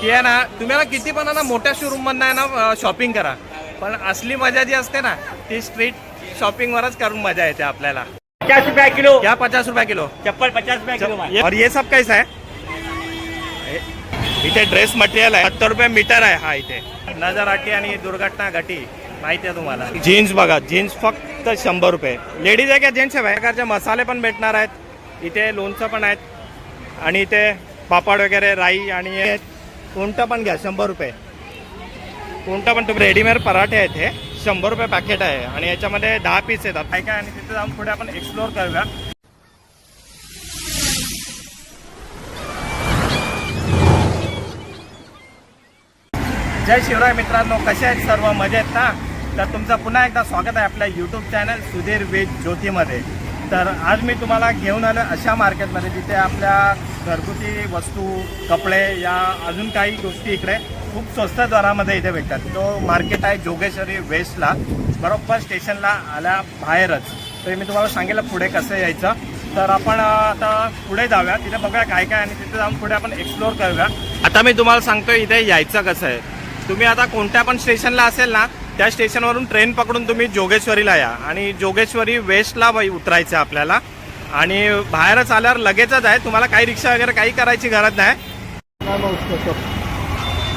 की आहे ना तुम्हाला किती पण ना मोठ्या शोरूम मधनं आहे ना शॉपिंग करा. पण असली मजा जी असते ना ती स्ट्रीट शॉपिंगवरच करून मजा येते आपल्याला. पचास रुपया किलो. क्या पचास रुपये किलो. चप्पल पचास रुपया किलो ये- और ये सब कैसा है? इथे ड्रेस मटेरियल आहे. सत्तर रुपये मीटर आहे. हा इथे. नजर अटी आणि दुर्घटना घटी. माहिती आहे तुम्हाला. जीन्स बघा. जीन्स फक्त शंभर रुपये. लेडीज आहे का जेंट्स आहे? प्रकारचे मसाले पण भेटणार आहेत. इथे लोणचं पण आहेत. आणि इथे पापड वगैरे राई आणि कोणतं पण घ्या शंभर रुपये. कोणतं पण तुम्ही रेडीमेड पराठे आहेत हे शंभर रुपये पॅकेट आहे. आणि याच्यामध्ये दहा पीस येतात. काय काय? आणि तिथे जाऊन पुढे आपण एक्सप्लोर करूया. जय शिवराय मित्रांनो कसे आहेत सर्व? मजेत ना? तर तुमचं पुन्हा एकदा स्वागत आहे आपल्या यूट्यूब चॅनल सुधीर वेज ज्योतीमध्ये. तर आज मी तुम्हाला घेऊन आलो अशा मार्केटमध्ये जिथे आपल्या घरगुती वस्तू कपडे या अजून काही गोष्टी इकडे खूप स्वस्त दरामध्ये इथे भेटतात. तो मार्केट आहे जोगेश्वरी वेस्टला बरोबर स्टेशनला आल्या बाहेरच. तर मी तुम्हाला सांगेल पुढे कसं यायचं. तर आपण आता पुढे जाऊया. तिथे बघूया काय काय आणि तिथे जाऊन पुढे आपण एक्सप्लोर करूया. आता मी तुम्हाला सांगतो इथे यायचं कसं आहे. तुम्ही आता कोणत्या पण स्टेशनला असेल ना त्या स्टेशनवरून ट्रेन पकडून तुम्ही जोगेश्वरीला या. आणि जोगेश्वरी वेस्टला उतरायचं आपल्याला. आणि बाहेरच आल्यावर लगेचच आहे. तुम्हाला काही रिक्षा वगैरे काही करायची गरज नाही.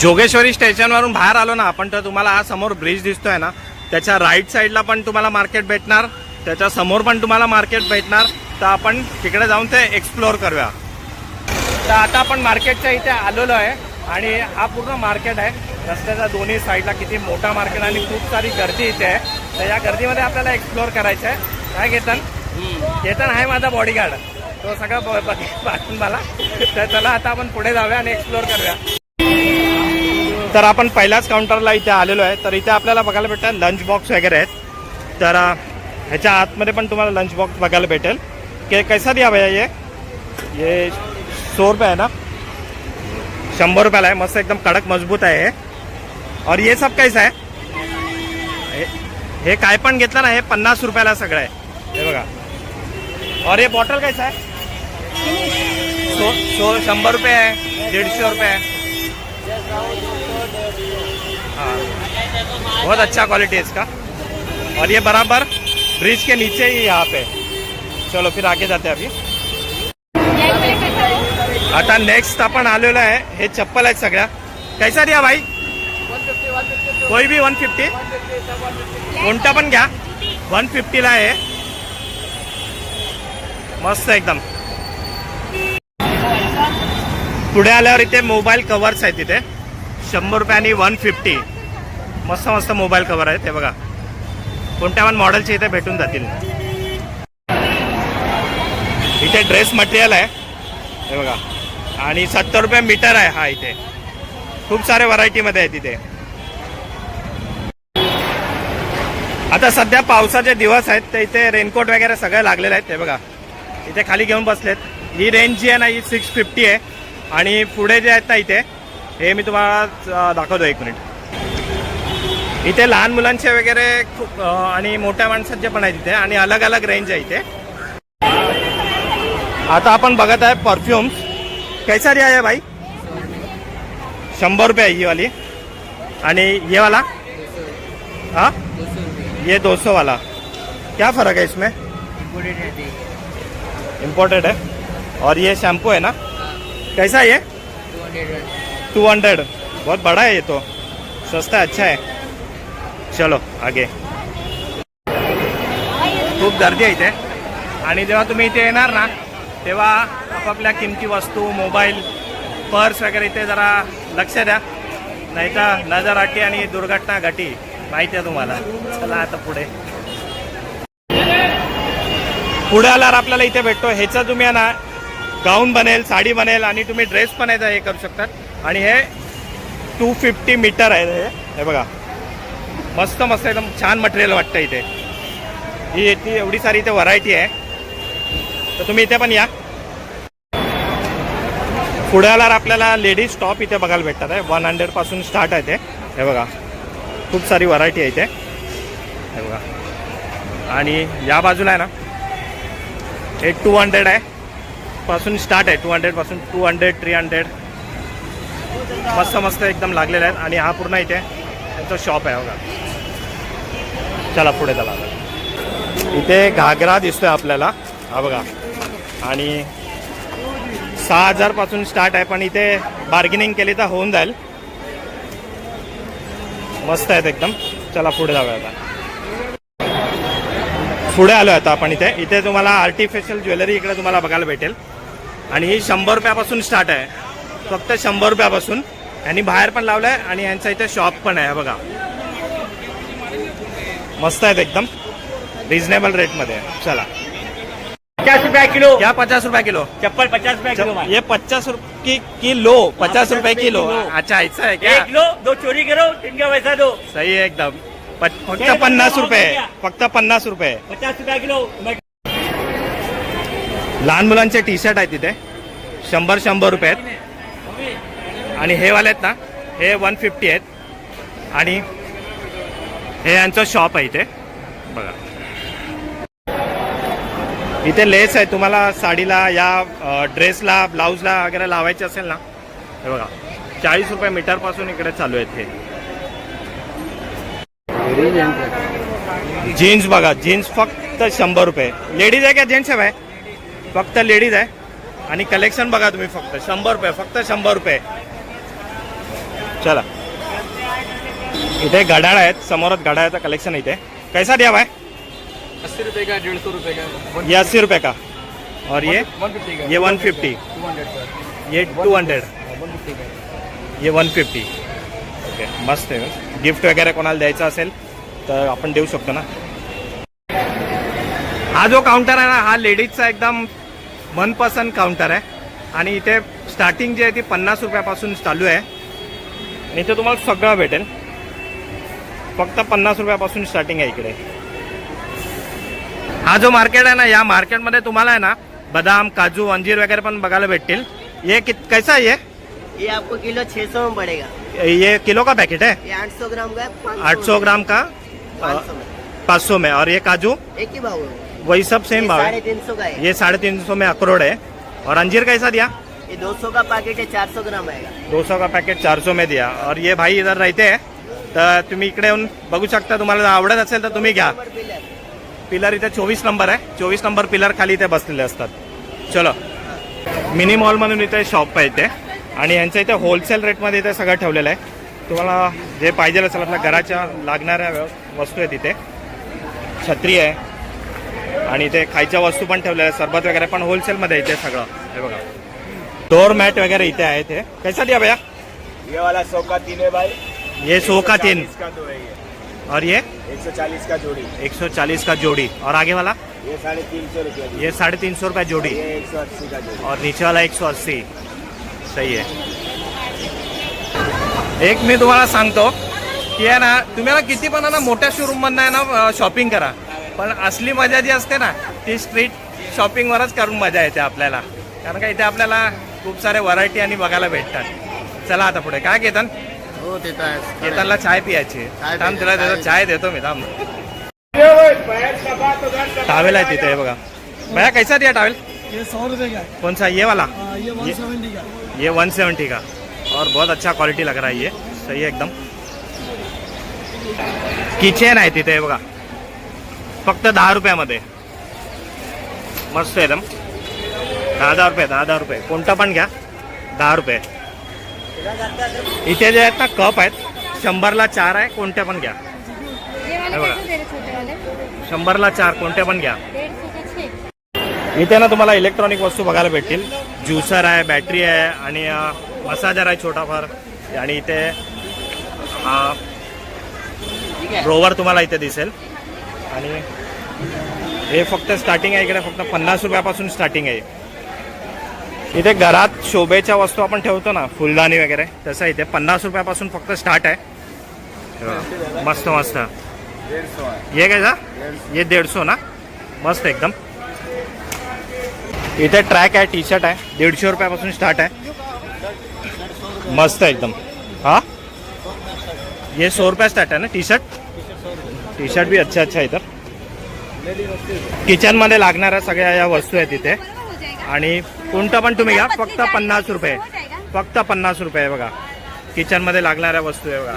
जोगेश्वरी स्टेशनवरून बाहेर आलो ना आपण तर तुम्हाला हा समोर ब्रिज दिसतोय ना. त्याच्या राईट साईडला पण तुम्हाला मार्केट भेटणार. त्याच्यासमोर पण तुम्हाला मार्केट भेटणार. तर आपण तिकडे जाऊन ते एक्सप्लोअर करूया. तर आता आपण मार्केटच्या इथे आलेलो आहे आणि हा पूर्ण मार्केट आहे. रस्त्याच्या दोन्ही साईडला किती मोठा मार्केट आणि खूप सारी गर्दी इथे आहे. तर या गर्दीमध्ये आपल्याला एक्सप्लोअर करायचं आहे काय घेतात केतन आहे माझा बॉडीगार्ड तो सगळं पाठवून मला. तर चला आता आपण पुढे जाऊया आणि एक्सप्लोअर करूया. तर आपण पहिल्याच काउंटरला इथे आलेलो आहे. तर इथे आपल्याला बघायला भेटतं लंच बॉक्स वगैरे आहेत. तर ह्याच्या आतमध्ये पण तुम्हाला लंच बॉक्स बघायला भेटेल. की कैसा दिया भैया ये? ये सौ रुपये आहे ना? शंभर रुपयाला आहे. मस्त एकदम कडक मजबूत आहे हे. और ये सब कैसा आहे हे- हे काय पण घेतलं ना हे पन्नास रुपयाला सगळं आहे. हे बघा. और ये बॉटल कैसा है? सो सो शंभर रुपये आहे दीडशे रुपये आहे हाँ। बहुत अच्छा क्वालिटी है इसका। और ये बराबर ब्रिज के नीचे ही यहाँ पे। चलो, फिर आगे जाते हैं अभी। आता नेक्स्ट आपण आलेलो हे चप्पल आहेत सगळ्या। कैसा द्या भाई? कोई भी वन फिफ्टी कोणता पण घ्या। वन फिफ्टीला आहे। मस्त एकदम. पुढे आल्यावर इथे मोबाईल कवर्स आहेत तिथे शंभर रुपये आणि वन फिफ्टी मस्त मस्त मोबाईल कवर आहेत ते बघा. कोणत्या पण मॉडेलचे इथे भेटून जातील. इथे ड्रेस मटेरियल आहे. हे बघा. आणि सत्तर रुपये मीटर आहे हा इथे. खूप सारे व्हरायटीमध्ये आहे तिथे आता सध्या पावसाचे दिवस आहेत तर इथे रेनकोट वगैरे सगळे लागलेले आहेत ते बघा. इथे खाली घेऊन बसलेत. ही रेंज जी आहे ना ही सिक्स फिफ्टी आहे. आणि पुढे जे आहेत ना इथे हे मी तुम्हाला दाखवतो एक मिनिट इथे लहान मुलांचे वगैरे खूप आणि मोठ्या माणसांचे पण आहेत इथे आणि अलग अलग रेंज आहे इथे. आता आपण बघत आहे परफ्यूम्स कैसा रिया आहे भाई? शंभर रुपये आहे ही वाली. आणि ये वाला? हा? ये दो सौ वाला क्या फरक है इसमें? इम्पोर्टेड है। और ये शैम्पू है ना? कैसा है ये? टू हंड्रेड बहुत बड़ा है ये तो। सस्ता अच्छा है। चलो आगे। खूप गर्दी आहे इथे। आणि जेव्हा तुम्ही इथे येणार ना तेव्हा आपापल्या किमती वस्तू मोबाईल पर्स वगैरे इथे जरा लक्ष द्या. नाही तर नजर अटी आणि दुर्घटना घटी माहिती आहे तुम्हाला. चला आता पुढे. पुढे आल्यावर आपल्याला इथे भेटतो. ह्याचा तुम्ही ना गाऊन बनेल साडी बनेल आणि तुम्ही ड्रेस पण याचा हे करू शकतात. आणि हे टू फिफ्टी मीटर आहे हे. हे बघा. मस्त मस्त एकदम छान मटेरियल वाटतं इथे. ही इथे एवढी सारी इथे व्हरायटी आहे. तर तुम्ही इथे पण या. पुढे आल्यावर आपल्याला लेडीज टॉप इथे बघायला भेटतात आहे. वन हंड्रेडपासून स्टार्ट आहे ते. हे बघा. खूप सारी व्हरायटी आहे इथे. हे बघा. आणि या बाजूला आहे ना हे टू हंड्रेड आहे. पासून स्टार्ट आहे. टू हंड्रेडपासून टू हंड्रेड थ्री हंड्रेड मस्त मस्त एकदम लागलेले आहेत. आणि हा पूर्ण इथे त्यांचं शॉप आहे बघा. चला पुढे चला. इथे घागरा दिसतोय आपल्याला. हा बघा. आणि सहा हजारपासून स्टार्ट आहे पण इथे बार्गेनिंग केली तर होऊन जाईल. मस्त आहेत एकदम. चला पुढे जाऊया आता. पुढे आलो आता आपण इथे. इथे तुम्हाला आर्टिफिशियल ज्वेलरी इकडे तुम्हाला बघायला भेटेल. आणि ही शंभर रुपयापासून स्टार्ट आहे. फक्त शंभर रुपयापासून. आणि बाहेर पण लावलं आहे आणि यांचा इथे शॉप पण आहे. बघा. मस्त आहेत एकदम. रिझनेबल रेटमध्ये. चला. पचास रुपया किलो. क्या पचास रुपये किलो. चप्पल पचास रुपया किलो ये पचास रुपये किलो. पचास रुपये किलो. अच्छा ऐसा है क्या एक लो दो चोरी करो. तीन का वैसा दो. सही है एकदम. फक्त पन्नास रुपये. फक्त पन्नास रुपये. पचास रुपया किलो. लहान मुलांचे टी शर्ट आहेत तिथे. शंभर शंभर रुपये आहेत. आणि हे वाले आहेत ना हे वन फिफ्टी आहेत. आणि हे यांचं शॉप आहे इथे. बघा. इथे लेस आहे. तुम्हाला साडीला या ड्रेसला ब्लाऊजला वगैरे लावायचे असेल ना हे बघा. चाळीस रुपये मीटरपासून इकडे चालू आहेत हे. जीन्स बघा जीन्स फक्त शंभर रुपये. लेडीज आहे का जेंट्स आहे भाई फक्त लेडीज आहे. आणि कलेक्शन बघा तुम्ही फक्त. शंभर रुपये फक्त शंभर रुपये. चला. इथे घड्याळ आहेत समोरच घड्याळाचं कलेक्शन इथे. कैसा दिया भाई? अस्सी रुपए का डेढ़ सौ रुपए का? ये अस्सी रुपये का? और ये? वन फिफ्टी का. ये वन फिफ्टी ये टू हंड्रेड का. ये वन फिफ्टी ओके मस्त आहे. गिफ्ट वगैरे कोणाला द्यायचं असेल तर आपण देऊ शकतो ना? हा जो काउंटर आहे ना हा लेडीजचा एकदम मनपसंत काउंटर आहे. आणि इथे स्टार्टिंग जी आहे ती पन्नास रुपयापासून चालू आहे. आणि इथे तुम्हाला सगळं भेटेल. फक्त पन्नास रुपयापासून स्टार्टिंग आहे इकडे. हा जो मार्केट आहे ना या मार्केटमध्ये तुम्हाला आहे ना बदाम काजू अंजीर वगैरे पण बघायला भेटतील. हे कित कैसा आहे ये आपको किलो 600 में पड़ेगा। ये किलो का पैकेट है? ये 800 ग्राम का है 800 ग्राम का? पाँच सौ में। सौ और ये काजू? एक ही भाव है। वही सब सेम भाव साढ़े है तीन सौ का है। ये साढ़े तीन सौ में अखरोट है। और अंजीर कैसा दिया? ये 200 का पैकेट है 400 ग्राम आएगा। दो सौ का पैकेट चार सौ में दिया। और ये भाई इधर रहते हैं। तर तुम्ही इकडे येऊन बघू शकता तुम्हाला जर आवडत असेल तर तुम्ही घ्या. पिलर पिलर इथे चोवीस नंबर आहे. चोवीस नंबर पिलर खाली इथे बसलेले असतात. चलो. मिनी मॉल म्हणून इथे शॉप आहे इथे. आणि यांचं इथे होलसेल रेटमध्ये इथे सगळं ठेवलेलं आहे. तुम्हाला जे पाहिजे असेल आपल्या घराच्या लागणाऱ्या वस्तू आहेत इथे. छत्री आहे. आणि इथे खायच्या वस्तू पण ठेवलेल्या आहेत. सरबत वगैरे पण होलसेलमध्ये इथे सगळं. हे बघा. डोर मॅट वगैरे इथे आहे ते कैसा दिया भैया? ये वाला सौ का तीन है भाई. ये सौ का तीन इसका दो है ये. और ये? एक सौ चालीस का जोड़ी. 140 का जोड़ी. और आगे वाला? ये साढ़े तीन सौ रुपया की। ये साढ़े तीन सौ रुपये जोड़ी. ये सौ अस्सी का जोड़ी. और नीचे वाला एक सौ अस्सी. सही आहे. एक मी तुम्हाला सांगतो की आहे ना तुम्ही ना किती पण आहे ना मोठ्या शोरूम आहे ना शॉपिंग करा. पण असली मजा जी असते ना ती स्ट्रीट शॉपिंगवरच करून मजा येते आपल्याला. कारण का इथे आपल्याला खूप सारे व्हरायटी आणि बघायला भेटतात. चला आता पुढे. काय केतन? हो केतनला चाय पियायची चाय थांब तुला देतो चाय देतो मी थांब. टावेल आहे तिथे हे बघा. भैया कैसा दिया टावेल ये सौ रुपए का कौन सा? ये वाला? हाँ, ये। ये 170 का। और बहुत अच्छा क्वालिटी लग रहा है ये। सही है एकदम। किचन आहे तिथे बघा। फक्त दहा रुपयामध्ये। मस्त एकदम। दहा दहा रुपये दहा दहा रुपये. कोणता पण घ्या. दहा रुपये. इथे जे आहेत ना कप आहेत. शंभरला चार आहे कोणत्या पण घ्या. है बघा. शंभरला चार कोणत्या पण घ्या. इथे ना तुम्हाला इलेक्ट्रॉनिक वस्तू बघायला भेटतील. ज्युसर आहे बॅटरी आहे आणि मसाजर आहे छोटाफार. आणि इथे रोवर तुम्हाला इथे दिसेल. आणि हे फक्त स्टार्टिंग आहे इकडे फक्त पन्नास रुपयापासून स्टार्टिंग आहे. इथे घरात शोभेच्या वस्तू आपण ठेवतो ना फुलदाणी वगैरे तसं इथे पन्नास रुपयापासून फक्त स्टार्ट आहे. मस्त मस्त. ये काय जा? ये कैसा ना? मस्त एकदम. इथे ट्रॅक आहे टी शर्ट आहे. दीडशे रुपयापासून स्टार्ट आहे. मस्त आहे एकदम. हा? ये सौ रुपया स्टार्ट आहे ना टी शर्ट टी शर्ट बी अच्छा अच्छा इतर इथं. किचनमध्ये लागणाऱ्या सगळ्या या वस्तू आहेत इथे. आणि कोणतं पण तुम्ही घ्या फक्त पन्नास रुपये. फक्त पन्नास रुपये बघा. किचनमध्ये लागणाऱ्या वस्तू आहे बघा.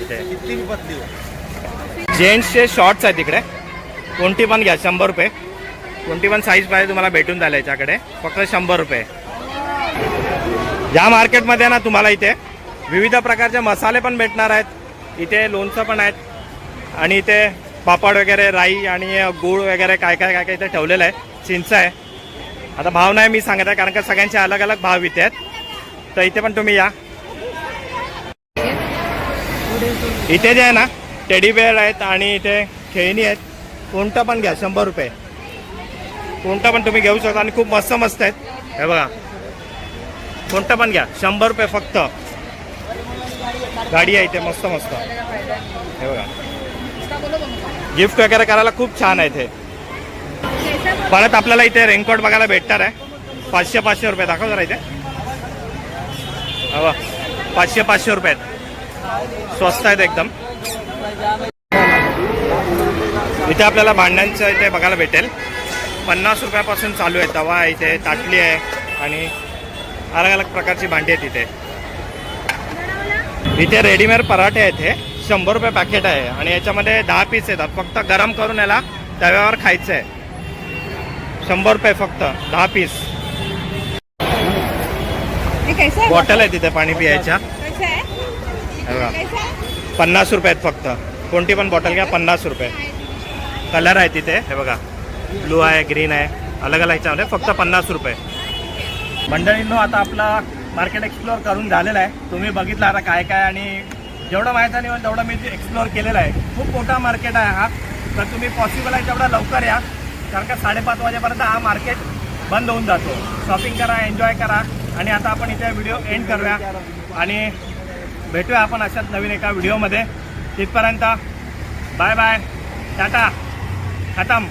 इथे. जेंट्सचे शॉर्ट्स आहेत तिकडे कोणती पण घ्या शंभर रुपये. कोणती पण साईज पाहिजे तुम्हाला भेटून जाईल याच्याकडे. फक्त शंभर रुपये. या मार्केटमध्ये ना तुम्हाला इथे विविध प्रकारचे मसाले पण भेटणार आहेत. इथे लोणचं पण आहेत. आणि इथे पापड वगैरे राई आणि गूळ वगैरे काय काय काय काय इथे ठेवलेलं आहे. चिंच आहे. आता भाव नाही मी सांगत आहे कारण का सगळ्यांचे अलग अलग भाव इथे आहेत. तर इथे पण तुम्ही या. इथे जे आहे ना टेडी बेअर आहेत आणि इथे खेळणी आहेत. कोणतं पण घ्या शंभर रुपये. कोणतं पण तुम्ही घेऊ शकता आणि खूप मस्त मस्त आहेत. हे बघा. कोणतं पण घ्या. शंभर रुपये फक्त. गाडी आहे इथे मस्त मस्त. हे बघा. गिफ्ट वगैरे करायला खूप छान आहे इथे. परत आपल्याला इथे रेनकोट बघायला भेटणार आहे. पाचशे पाचशे रुपये. दाखव जरा इथे. हवा पाचशे पाचशे रुपये आहेत. स्वस्त आहेत एकदम. इथे आपल्याला भांड्यांचं इथे बघायला भेटेल. पन्नास रुपयापासून चालू आहे तवा आहे इथे ताटली आहे आणि अलग अलग प्रकारची भांडी आहेत इथे. इथे रेडीमेड पराठे आहेत हे. शंभर रुपये पॅकेट आहे आणि याच्यामध्ये दहा पीस येतात. फक्त गरम करून याला तव्यावर खायचं आहे शंभर रुपये फक्त दहा पीस बॉटल आहे? तिथे पाणी पियायच्या. पन्नास रुपये आहेत फक्त. कोणती पण बॉटल घ्या पन्नास रुपये. कलर आहे तिथे. हे बघा. ब्लू आहे ग्रीन आहे अलग अलग ह्याच्यामध्ये फक्त पन्नास रुपये. मंडळींनो आता आपला मार्केट एक्सप्लोअर करून झालेलं आहे. तुम्ही बघितलं आता काय काय आणि जेवढं माहिती नाही तेवढं मी एक्सप्लोअर केलेलं आहे. खूप मोठा मार्केट आहे हा. तर तुम्ही पॉसिबल आहे तेवढा लवकर या. कारण का साडेपाच वाजेपर्यंत हा मार्केट बंद होऊन जातो. शॉपिंग करा एन्जॉय करा आणि आता आपण इथे व्हिडिओ एंड करूया. आणि भेटूया आपण अशाच नवीन एका व्हिडिओमध्ये तिथपर्यंत बाय बाय टाटा. खतम.